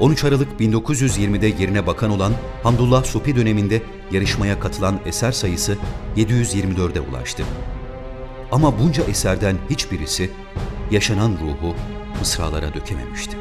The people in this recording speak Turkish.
13 Aralık 1920'de yerine bakan olan Hamdullah Supi döneminde yarışmaya katılan eser sayısı 724'e ulaştı. Ama bunca eserden hiçbirisi yaşanan ruhu mısralara dökememişti.